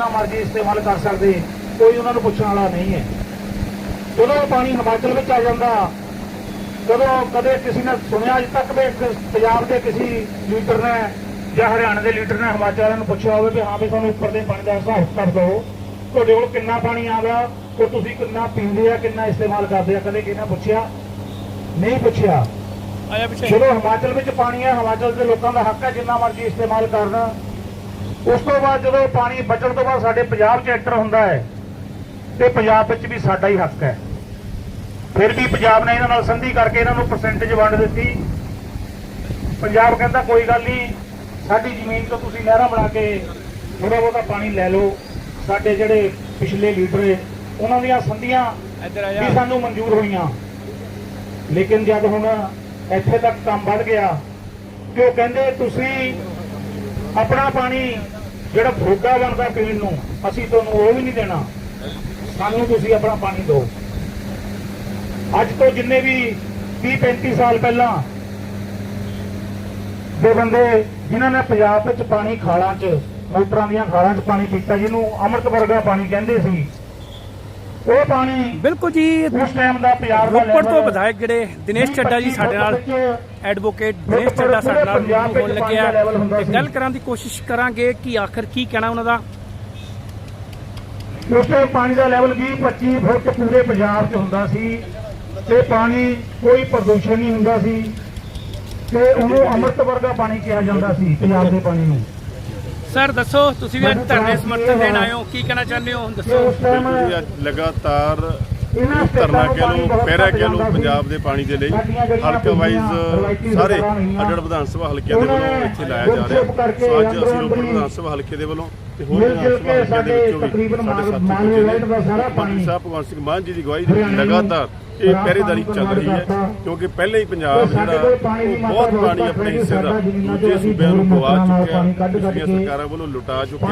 ਜਿੰਨਾ ਮਰਜ਼ੀ ਇਸਤੇਮਾਲ ਕਰ ਸਕਦੇ। ਕੋਈ ਉਹਨਾਂ ਨੂੰ ਪੁੱਛਣ ਵਾਲਾ ਨਹੀਂ ਹੈ। ਜਦੋਂ ਪਾਣੀ ਹਿਮਾਚਲ ਵਿੱਚ ਆ ਜਾਂਦਾ ਜਦੋਂ ਕਦੇ ਕਿਸੇ ਨੇ ਸੁਣਿਆ ਅਜੇ ਤੱਕ ਵੀ ਪੰਜਾਬ ਦੇ ਕਿਸੇ ਲੀਡਰ ਨੇ ਜਾਂ ਹਰਿਆਣਾ ਦੇ ਲੀਡਰ ਨੇ ਹਿਮਾਚਲ ਵਾਲਿਆਂ ਨੂੰ ਪੁੱਛਿਆ ਹੋਵੇ ਕਿ ਹਾਂ ਵੀ ਤੁਹਾਨੂੰ ਉੱਪਰ ਦੇ ਪਾਣੀ ਦਾ ਹਿਸਾਬ ਕਰ ਦਿਓ ਤੁਹਾਡੇ ਕੋਲ ਕਿੰਨਾ ਪਾਣੀ ਆ ਗਿਆ ਉਹ ਤੁਸੀਂ ਕਿੰਨਾ ਪੀਂਦੇ ਆ ਕਿੰਨਾ ਇਸਤੇਮਾਲ ਕਰਦੇ ਆ ਕਦੇ ਕਿਸੇ ਨੇ ਪੁੱਛਿਆ? ਨਹੀਂ ਪੁੱਛਿਆ। ਆਇਆ ਪਿੱਛੇ। ਜਦੋਂ ਹਿਮਾਚਲ ਵਿੱਚ ਪਾਣੀ ਹੈ ਹਿਮਾਚਲ ਦੇ ਲੋਕਾਂ ਦਾ ਹੱਕ ਹੈ ਜਿੰਨਾ ਮਰਜ਼ੀ ਇਸਤੇਮਾਲ ਕਰਨ। ਉਸ ਤੋਂ ਬਾਅਦ ਜਦੋਂ ਪਾਣੀ ਬਚਣ ਤੋਂ ਬਾਅਦ ਸਾਡੇ ਪੰਜਾਬ 'ਚ ਐਂਟਰ ਹੁੰਦਾ ਹੈ ਤੇ ਪੰਜਾਬ ਵਿੱਚ ਵੀ ਸਾਡਾ ਹੀ ਹੱਕ ਹੈ। ਫਿਰ ਵੀ ਪੰਜਾਬ ਨੇ ਇਹਨਾਂ ਨਾਲ ਸੰਧੀ ਕਰਕੇ ਇਹਨਾਂ ਨੂੰ ਪਰਸੈਂਟੇਜ ਵੰਡ ਦਿੱਤੀ। ਪੰਜਾਬ ਕਹਿੰਦਾ ਕੋਈ ਗੱਲ ਨਹੀਂ ਸਾਡੀ ਜ਼ਮੀਨ ਤੋਂ ਤੁਸੀਂ ਨਹਿਰਾਂ ਬਣਾ ਕੇ ਥੋੜਾ ਬਹੁਤਾ ਪਾਣੀ ਲੈ ਲਓ। ਸਾਡੇ ਜਿਹੜੇ ਪਿਛਲੇ ਲੀਡਰ ਉਹਨਾਂ ਦੀਆਂ ਸੰਧੀਆਂ ਵੀ ਸਾਨੂੰ ਮਨਜ਼ੂਰ ਹੋਈਆਂ। ਲੇਕਿਨ ਜਦ ਹੁਣ ਇੱਥੇ ਤੱਕ ਕੰਮ ਵੱਧ ਗਿਆ ਕਿ ਉਹ ਕਹਿੰਦੇ ਤੁਸੀਂ ਆਪਣਾ ਪਾਣੀ ਜਿਹੜਾ ਭੋਗਾ ਬਣਦਾ ਪੀਣ ਨੂੰ, ਅਸੀਂ ਤੁਹਾਨੂੰ ਉਹ ਵੀ ਨਹੀਂ ਦੇਣਾ। ਸਾਨੂੰ ਤੁਸੀਂ ਆਪਣਾ ਪਾਣੀ ਦਿਓ। ਅੱਜ ਤੋਂ ਜਿੰਨੇ ਵੀ 30 35 ਸਾਲ ਪਹਿਲਾਂ ਦੇ ਬੰਦੇ ਜਿਨ੍ਹਾਂ ਨੇ ਪੰਜਾਬ ਵਿੱਚ ਪਾਣੀ ਖਾਲਾਂ 'ਚ, ਮੋਟਰਾਂ ਦੀਆਂ ਖਾਲਾਂ 'ਚ ਪਾਣੀ ਪੀਤਾ, ਜਿਹਨੂੰ ਅੰਮ੍ਰਿਤ ਵਰਗਾ ਪਾਣੀ ਕਹਿੰਦੇ ਸੀ ਉਹ ਪਾਣੀ ਬਿਲਕੁਲ ਜੀ ਉਸ ਟਾਈਮ ਦਾ ਪੰਜਾਬ ਦਾ ਰੋਪੜ ਤੋਂ ਵਿਧਾਇਕ ਜਿਹੜੇ ਦਿਨੇਸ਼ ਚੱਡਾ ਜੀ ਸਾਡੇ ਨਾਲ ਐਡਵੋਕੇਟ ਦਿਨੇਸ਼ ਚੱਡਾ ਸਾਡੇ ਨਾਲ ਹੋਣ ਲੱਗਿਆ। ਤੇ। ਗੱਲ ਕਰਨ ਦੀ ਕੋਸ਼ਿਸ਼ ਕਰਾਂਗੇ ਕਿ ਆਖਰ ਕੀ ਕਹਿਣਾ ਉਹਨਾਂ ਦਾ। ਉਸ ਟਾਈਮ ਪਾਣੀ ਦਾ ਲੈਵਲ 20 25 ਫੁੱਟ ਪੂਰੇ ਪੰਜਾਬ 'ਚ ਹੁੰਦਾ ਸੀ। ਤੇ ਪਾਣੀ ਕੋਈ ਪ੍ਰਦੂਸ਼ਣ ਨਹੀਂ ਹੁੰਦਾ ਸੀ। ਤੇ ਉਹਨੂੰ ਅੰਮ੍ਰਿਤ ਵਰਗਾ ਪਾਣੀ ਕਿਹਾ ਜਾਂਦਾ ਸੀ ਪੰਜਾਬ ਦੇ ਪਾਣੀ ਨੂੰ। ਸਰ ਦੱਸੋ ਤੁਸੀਂ ਵੀ ਅੱਜ ਧਰਨੇ ਸਮਰਥਨ ਦੇਣ ਆਏ ਹੋ ਕੀ ਕਹਿਣਾ ਚਾਹੁੰਦੇ ਹੋ? ਦੱਸੋ। ਬਿਲਕੁਲ ਜੀ, ਅੱਜ ਲਗਾਤਾਰ ਧਰਨਾ ਕਹਿ ਪਾਣੀ ਪਹਿਰਾ ਕਹਿ ਲਓ ਪੰਜਾਬ ਦੇ ਪਾਣੀ ਦੇ ਲਈ। ਹਲਕਾ ਵਾਈਜ਼ ਸਾਰੇ ਅਡੜ ਵਿਧਾਨ ਸਭਾ ਹਲਕਿਆਂ ਦੇ ਵੱਲੋਂ ਇੱਥੇ ਲਾਇਆ ਜਾ ਰਿਹਾ। ਸੋ ਅੱਜ ਅਸੀਂ ਰੋਪੜ ਵਿਧਾਨ ਸਭਾ ਹਲਕੇ ਦੇ ਵੱਲੋਂ ਮਿਲ ਜੁਲ ਕੇ ਤਕਰੀਬਨ ਸਾਡੇ ਸਾਥੀ ਮਾਨਵ ਵੈਲਡ ਦਾ ਸਾਰਾ ਪਾਣੀ ਸਾਹਿਬ ਭਗਵੰਤ ਸਿੰਘ ਮਾਨ ਜੀ ਦੀ ਅਗਵਾਈ ਦੇ ਲਗਾਤਾਰ ਇਹ ਪਹਿਰੇਦਾਰੀ ਚੱਲ ਰਹੀ ਹੈ। ਕਿਉਂਕਿ ਪਹਿਲੇ ਹੀ ਪੰਜਾਬ ਜਿਹੜਾ ਬਹੁਤ ਪਾਣੀ ਆਪਣੇ ਹਿੱਸੇ ਦਾ ਦੂਜੇ ਸੂਬਿਆਂ ਨੂੰ ਗਵਾ ਚੁੱਕਿਆ ਪਿਛਲੀਆਂ ਸਰਕਾਰਾਂ ਵੱਲੋਂ ਲੁਟਾ ਚੁੱਕਿਆ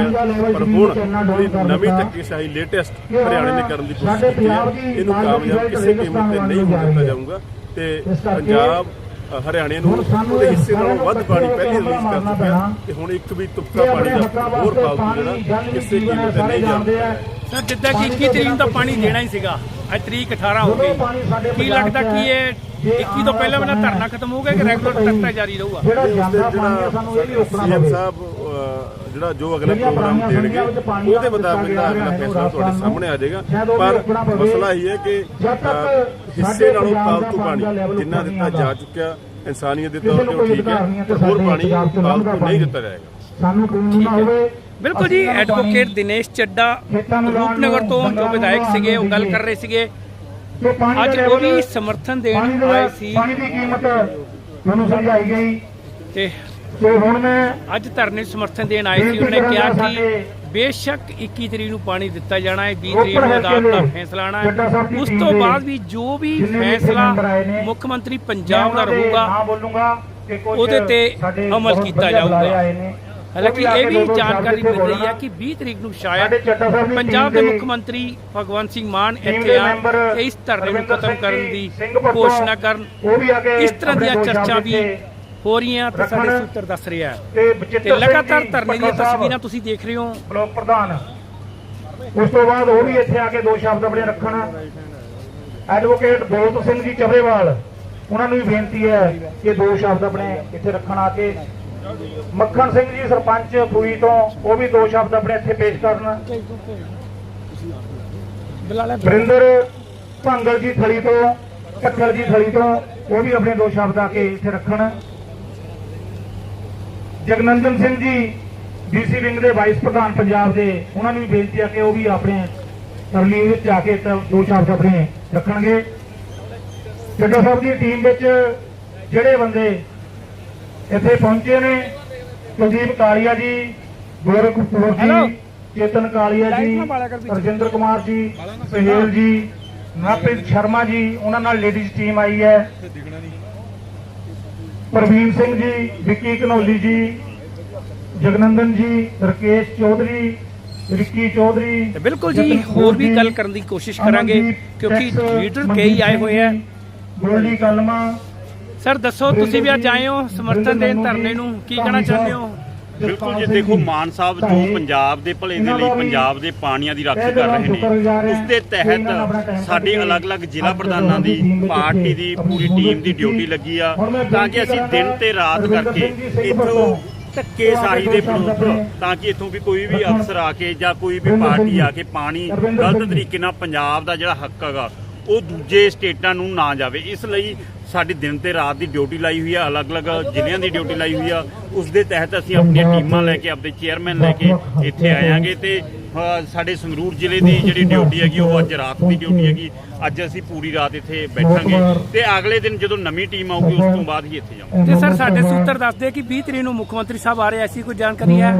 ਪਰ ਹੁਣ ਜਿਹੜੀ ਨਵੀਂ ਦਿੱਤਾ। ਧੱਕੇਸ਼ਾਹੀ ਲੇਟੈਸਟ ਹਰਿਆਣੇ ਨੇ ਕਰਨ ਦੀ ਕੋਸ਼ਿਸ਼ ਕੀਤੀ ਹੈ ਇਹਨੂੰ ਕਾਮਯਾਬ ਕਿਸੇ ਕੀਮਤ ਤੇ ਨਹੀਂ ਹੋਣ ਦਿੱਤਾ ਜਾਊਗਾ ਤੇ ਪੰਜਾਬ ਹਰਿਆਣੇ ਨੂੰ ਉਹਦੇ ਹਿੱਸੇ ਨਾਲੋਂ ਵੱਧ ਪਾਣੀ ਪਹਿਲੇ ਰਿਲੀਜ਼ ਕਰ ਚੁੱਕਿਆ। ਤੇ ਹੁਣ ਇੱਕ ਵੀ ਤੁਪਕਾ ਪਾਣੀ ਦਾ ਹੋਰ ਫਾਲਤੂ ਜਿਹੜਾ ਕਿਸੇ ਕੀਮਤ ਤੇ ਨਹੀਂ ਜਾਂਦਾ ਆ ਸਰ ਜਿੱਦਾਂ ਕਿ ਪਾਣੀ 21 ਤੋਂ ਤਰੀਕ ਤੋਂ ਪਾਣੀ ਦੇਣਾ ਹੀ। ਸੀਗਾ। ਅੱਜ ਤਰੀਕ 18 ਹੋ ਗਈ। ਕੀ ਲੱਗਦਾ ਕਿ ਇਹ ਜੇ 21 ਤੋਂ ਪਹਿਲਾਂ ਵਾਲਾ ਧਰਨਾ ਖਤਮ ਹੋਊਗਾ ਕਿ ਰੈਗੂਲਰ ਤੱਕ ਜਾਰੀ ਰਹੂਗਾ? ਜਿਹੜਾ ਉਸ ਦਿਨ ਜਾਂਦਾ ਪਾਣੀ ਆ ਸਾਨੂੰ ਇਹ ਵੀ ਰੋਕਣਾ ਸੀਐਮ ਪਵੇ। ਸਾਹਿਬ ਅ, ਜਿਹੜਾ ਜੋ ਅਗਲਾ ਪ੍ਰੋਗਰਾਮ ਦੇਣਗੇ ਉਹਦੇ ਮੁਤਾਬਿਕ ਦਾ ਅਗਲਾ ਫੈਸਲਾ ਤੁਹਾਡੇ ਸਾਹਮਣੇ ਆ ਜਾਏਗਾ। ਪਰ। ਮਸਲਾ ਇਹ ਹੈ ਕਿ ਜਦ ਤੱਕ ਅ, ਹਿੱਸੇ ਸਾਡੇ ਨਾਲੋਂ ਫਾਲਤੂ ਪਾਣੀ ਜਿੰਨਾ ਦਿੱਤਾ ਜਾ। ਚੁੱਕਿਆ ਇਨਸਾਨੀਅਤ ਦੇ ਤੌਰ ਤੇ ਠੀਕ ਹੈ ਹੋਰ ਪਾਣੀ ਫਾਲਤੂ ਨਹੀਂ। ਦਿੱਤਾ ਜਾਏਗਾ। ਸਾਨੂੰ ਕੋਈ ਨਾ ਹੋਵੇ। ਬਿਲਕੁਲ ਜੀ ਐਡਵੋਕੇਟ ਦਿਨੇਸ਼ ਚੱਡਾ ਰੂਪਨਗਰ ਤੋਂ ਜੋ ਵਿਧਾਇਕ ਸੀਗੇ ਉਹ ਗੱਲ ਕਰ ਰਹੇ ਸੀਗੇ। ਅੱਜ ਉਹ ਵੀ ਸਮਰਥਨ ਦੇਣ ਆਏ ਸੀ। ਪਾਣੀ ਦੀ ਕੀਮਤ ਮੈਨੂੰ ਸਮਝਾਈ ਗਈ। ਤੇ ਤੇ ਹੁਣ ਮੈਂ ਅੱਜ ਧਰਨੇ ਨੂੰ ਸਮਰਥਨ ਦੇਣ ਆਏ ਸੀ। ਉਹਨੇ ਕਿਹਾ ਕਿ ਬੇਸ਼ੱਕ 21 ਤਰੀਕ ਨੂੰ ਪਾਣੀ ਦਿੱਤਾ ਜਾਣਾ ਹੈ 20 ਤਰੀਕ ਨੂੰ ਅਦਾਲਤ ਦਾ ਫੈਸਲਾ ਆਣਾ ਹੈ। ਉਸ ਤੋਂ ਬਾਅਦ ਵੀ ਜੋ ਵੀ ਫੈਸਲਾ ਮੁੱਖ ਮੰਤਰੀ ਪੰਜਾਬ ਦਾ ਰਹੂਗਾ ਉਹਦੇ ਤੇ ਅਮਲ ਕੀਤਾ ਜਾਊਗਾ। ਹਾਲਾਂਕਿ ਇਹ ਕੇ ਵੀ ਜਾਣਕਾਰੀ ਮਿਲ ਰਹੀ ਹੈ। ਕਿ 20 ਤਰੀਕ ਨੂੰ ਸ਼ਾਇਦ ਪੰਜਾਬ ਦੇ ਮੁੱਖ ਮੰਤਰੀ ਭਗਵੰਤ ਸਿੰਘ ਮਾਨ ਇੱਥੇ ਆਣ ਤੇ ਇਸ ਧਰਨੇ ਨੂੰ ਖਤਮ ਕਰਨ ਦੀ ਘੋਸ਼ਣਾ ਕਰਨ ਕੇ ਇਸ ਤਰ੍ਹਾਂ ਦੀਆਂ ਚਰਚਾ ਵੀ ਹੋ ਰਹੀਆਂ ਤੇ ਸਾਡੇ। ਸੂਤਰ ਦੱਸ ਰਿਹਾ ਹੈ ਤੇ ਲਗਾਤਾਰ ਧਰਨੇ ਦੀਆਂ ਤਸਵੀਰਾਂ ਤੁਸੀਂ ਦੇਖ ਰਹੇ ਹੋ ਬਲਾਕ ਪ੍ਰਧਾਨ ਉਸ ਤੋਂ ਬਾਅਦ ਉਹ ਵੀ ਇੱਥੇ ਆ ਕੇ ਦੋ ਸ਼ਬਦ ਆਪਣੇ ਰੱਖਣ ਐਡਵੋਕੇਟ ਬੋਲਤ ਸਿੰਘ ਜੀ ਚੱਬੇਵਾਲ ਉਹਨਾਂ ਨੂੰ ਵੀ ਬੇਨਤੀ ਹੈ ਕਿ ਦੋ ਸ਼ਬਦ ਆਪਣੇ ਇੱਥੇ ਰੱਖਣ ਆ ਕੇ ਮੱਖਣ ਸਿੰਘ ਜੀ ਸਰਪੰਚ ਫੂਈ ਤੋਂ, ਉਹ ਵੀ ਦੋ ਸ਼ਬਦ ਆਪਣੇ ਇੱਥੇ ਪੇਸ਼ ਕਰਨ। ਵਰਿੰਦਰ ਭੰਗਲ ਜੀ ਥਲੀ ਤੋਂ ਕੱਠਲ ਜੀ ਥਲੀ ਤੋਂ, ਉਹ ਵੀ ਆਪਣੇ ਦੋ ਸ਼ਬਦ ਆ ਕੇ ਇੱਥੇ ਰੱਖਣ। ਜਗਨੰਦਨ ਸਿੰਘ ਜੀ, ਡੀਸੀ ਵਿੰਗ ਦੇ ਵਾਈਸ ਪ੍ਰਧਾਨ ਪੰਜਾਬ ਦੇ, ਉਹਨਾਂ ਨੂੰ ਵੀ ਬੇਨਤੀ ਆ ਕਿ ਉਹ ਵੀ ਆਪਣੇ ਤਰਲੀਨ ਵਿੱਚ ਜਾ ਕੇ ਦੋ ਸ਼ਬਦ ਆਪਣੇ ਰੱਖਣਗੇ। ਚੱਡਾ ਸਾਹਿਬ ਦੀ ਟੀਮ ਵਿੱਚ ਜਿਹੜੇ ਬੰਦੇ ਇੱਥੇ ਪਹੁੰਚੇ ਨੇ ਕੁਲਦੀਪ ਕਾਲੀਆ ਜੀ ਗੋਰਖਪੁਰ. ਜੀ ਚੇਤਨ ਕਾਲੀਆ ਜੀ। ਰਜਿੰਦਰ ਕੁਮਾਰ ਜੀ ਸੁਹੇਲ ਜੀ ਨਵਪ੍ਰੀਤ ਸ਼ਰਮਾ ਜੀ ਉਹਨਾਂ ਨਾਲ ਲੇਡੀਜ਼ ਟੀਮ ਆਈ ਹੈ ਪ੍ਰਵੀਨ ਸਿੰਘ ਜੀ ਵਿੱਕੀ ਘਨੌਲੀ ਜੀ ਜਗਨੰਦਨ ਜੀ ਰਕੇਸ਼ ਚੌਧਰੀ ਰਿੱਕੀ ਚੌਧਰੀ ਬਿਲਕੁਲ ਜੀ ਹੋਰ ਵੀ ਗੱਲ ਕਰਨ ਦੀ ਕੋਸ਼ਿਸ਼ ਕਰਾਂਗੇ ਕਿਉਂਕਿ ਮਨਦੀਪ ਕਈ ਆਏ ਹੋਏ ਆ ਗੋਲਡੀ ਕਲਮਾ ਸਰ ਦੱਸੋ ਤੁਸੀਂ ਵੀ ਅੱਜ ਆਏ ਹੋ ਸਮਰਥਨ ਦੇਣ ਧਰਨੇ ਨੂੰ? ਕੀ ਕਹਿਣਾ ਚਾਹੁੰਦੇ ਹੋ? ਬਿਲਕੁਲ ਜੀ ਦੇਖੋ ਮਾਨ ਸਾਹਿਬ ਜੋ ਪੰਜਾਬ ਦੇ ਭਲੇ ਦੇ ਲਈ ਪੰਜਾਬ ਦੇ ਪਾਣੀਆਂ ਦੀ ਰਾਖੀ ਕਰ ਰਹੇ ਨੇ ਉਸ ਦੇ ਤਹਿਤ ਸਾਡੇ ਅਲੱਗ-ਅਲੱਗ ਜ਼ਿਲ੍ਹਾ ਪ੍ਰਧਾਨਾਂ ਦੀ ਪਾਰਟੀ ਦੀ ਪੂਰੀ ਟੀਮ ਦੀ ਡਿਊਟੀ ਲੱਗੀ ਆ ਤਾਂ ਕਿ ਅਸੀਂ ਦਿਨ ਤੇ ਰਾਤ ਕਰਕੇ ਇੱਥੋਂ ਧੱਕੇ ਸਾਹੀ ਦੇ ਵਿਰੁੱਧ ਤਾਂ ਕਿ ਇੱਥੋਂ ਵੀ ਕੋਈ ਵੀ ਅਫਸਰ ਆ ਕੇ ਜਾਂ ਕੋਈ ਵੀ ਪਾਰਟੀ ਆ ਕੇ ਪਾਣੀ ਗਲਤ ਤਰੀਕੇ ਨਾਲ ਪੰਜਾਬ ਦਾ ਜਿਹੜਾ ਹੱਕ ਹੈਗਾ ਉਹ ਦੂਜੇ ਸਟੇਟਾਂ ਨੂੰ ਨਾ ਜਾਵੇ। ਇਸ ਲਈ ਸਾਡੀ ਦਿਨ ਤੇ ਰਾਤ ਦੀ ਡਿਊਟੀ ਲਾਈ ਹੋਈ ਆ ਅਲੱਗ-ਅਲੱਗ ਜ਼ਿਲ੍ਹਿਆਂ ਦੀ ਡਿਊਟੀ ਲਾਈ ਹੋਈ ਆ। ਉਸ ਦੇ ਤਹਿਤ ਅਸੀਂ ਆਪਣੀਆਂ ਟੀਮਾਂ ਲੈ ਕੇ ਆਪਣੇ ਚੇਅਰਮੈਨ ਲੈ ਕੇ ਇੱਥੇ ਆਇਆਂਗੇ ਤੇ ਸਾਡੇ ਸੰਗਰੂਰ ਜ਼ਿਲ੍ਹੇ ਦੀ ਜਿਹੜੀ ਡਿਊਟੀ ਹੈਗੀ ਉਹ ਅੱਜ ਰਾਤ ਦੀ ਡਿਊਟੀ ਹੈਗੀ। ਅੱਜ ਅਸੀਂ ਪੂਰੀ ਰਾਤ ਇੱਥੇ ਬੈਠਾਂਗੇ ਤੇ ਅਗਲੇ ਦਿਨ ਜਦੋਂ ਨਵੀਂ ਟੀਮ ਆਊਗੀ ਉਸ ਤੋਂ ਬਾਅਦ ਹੀ ਇੱਥੇ ਜਾਵਾਂਗੇ ਤੇ ਸਰ ਸਾਡੇ ਸੂਤਰ ਦੱਸਦੇ ਕਿ 20 ਤਰੀਕ ਨੂੰ ਮੁੱਖ ਮੰਤਰੀ ਸਾਹਿਬ ਆ ਰਹੇ ਐਸੀ ਕੋਈ ਜਾਣਕਾਰੀ ਹੈ?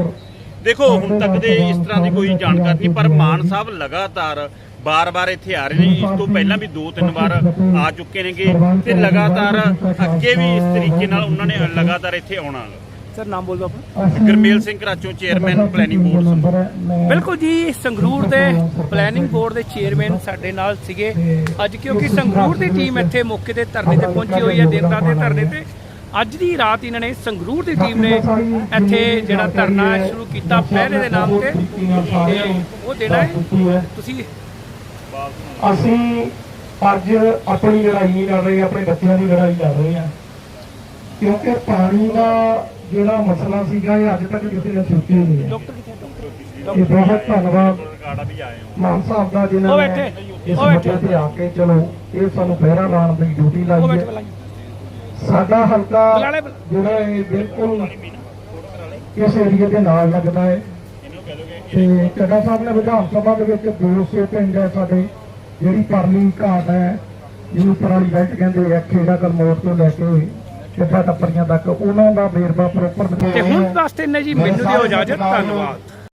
ਦੇਖੋ ਹੁਣ ਤੱਕ ਦੇ ਇਸ ਤਰ੍ਹਾਂ ਦੀ ਕੋਈ ਜਾਣਕਾਰੀ ਨਹੀਂ ਪਰ ਮਾਨ ਸਾਹਿਬ ਲਗਾਤਾਰ ਬਾਰ-ਬਾਰ ਇੱਥੇ ਆ ਰਹੇ ਨੇ ਇਸ ਤੋਂ ਪਹਿਲਾਂ ਵੀ ਦੋ ਤਿੰਨ ਵਾਰ ਆ ਚੁੱਕੇ ਨੇਗੇ ਤੇ ਲਗਾਤਾਰ ਅੱਗੇ ਵੀ ਇਸ ਤਰੀਕੇ ਨਾਲ ਉਹਨਾਂ ਨੇ ਲਗਾਤਾਰ ਇੱਥੇ ਆਉਣਾ। ਸਰ ਨਾਮ ਬੋਲ ਦਿਓ ਆਪਣਾ। Gurmel Singh Karachon chairman planning board Sangrur. ਬਿਲਕੁਲ ਜੀ ਸੰਗਰੂਰ ਦੇ ਪਲੈਨਿੰਗ ਬੋਰਡ ਦੇ ਚੇਅਰਮੈਨ ਸਾਡੇ ਨਾਲ ਸੀਗੇ। ਅੱਜ ਕਿਉਂਕਿ ਸੰਗਰੂਰ ਦੀ ਟੀਮ ਇੱਥੇ ਮੌਕੇ ਤੇ ਧਰਨੇ ਤੇ ਪਹੁੰਚੀ ਹੋਈ ਹੈ ਦਿਨ ਰਾਤ ਦੇ ਧਰਨੇ ਤੇ। ਅੱਜ ਦੀ ਰਾਤ ਇਹਨਾਂ ਨੇ ਸੰਗਰੂਰ ਦੀ ਟੀਮ ਨੇ ਇੱਥੇ ਜਿਹੜਾ ਧਰਨਾ ਸ਼ੁਰੂ ਕੀਤਾ ਪਹਿਲੇ ਦੇ ਨਾਮ ਤੇ ਉਹ ਦੇਣਾ ਹੈ? ਤੁਸੀਂ ਅਸੀਂ ਅੱਜ ਆਪਣੀ ਲੜਾਈ ਲੜ ਰਹੇ ਆਪਣੇ ਬੱਚਿਆਂ ਦੀ ਲੜਾਈ ਲੜ ਰਹੇ ਹਾਂ। ਕਿਉਂਕਿ ਪਾਣੀ ਦਾ ਜਿਹੜਾ ਮਸਲਾ ਸੀਗਾ ਇਹ ਅੱਜ ਤੱਕ ਕਿਸੇ ਨੇ ਸੋਚਿਆ ਨਹੀਂ ਹੈ। ਇਹ ਬਹੁਤ ਧੰਨਵਾਦ। ਮਾਨ ਸਾਹਿਬ ਦਾ ਜਿਨ੍ਹਾਂ ਨੇ ਇਸ। ਮੱਤੇ ਤੇ ਆ ਕੇ ਚਲੋ ਇਹ ਸਾਨੂੰ ਪਹਿਰਾ ਲਾਉਣ ਦੀ ਡਿਊਟੀ ਲਾਈ ਹੈ। ਸਾਡਾ ਹਲਕਾ। ਜਿਹੜਾ ਇਹ ਬਿਲਕੁਲ ਇਸ ਏਰੀਏ ਦੇ ਨਾਲ ਲੱਗਦਾ ਹੈ। ਤੇ ਚੱਡਾ ਸਾਹਿਬ ਨੇ ਵਿਧਾਨ ਸਭਾ ਦੇ ਵਿੱਚ 200 ਪਿੰਡ ਹੈ ਸਾਡੇ ਜਿਹੜੀ ਪਰਲੀ ਘਾਟ ਹੈ ਜਿਹਨੂੰ ਪਰਾਲੀ ਬੈਲਟ ਕਹਿੰਦੇ ਆ ਖੇੜਾ ਕਲਮੋੜ ਤੋਂ ਲੈ ਕੇ ਚੱਡਾ ਟੱਪਰੀਆਂ ਤੱਕ ਉਹਨਾਂ ਦਾ ਵੇਰਵਾ ਪ੍ਰੋਪਰ ਤੇ ਹੁਣ ਵਾਸਤੇ ਨੇ ਜੀ ਮੈਨੂੰ ਦਿਓ ਇਜਾਜ਼ਤ ਧੰਨਵਾਦ।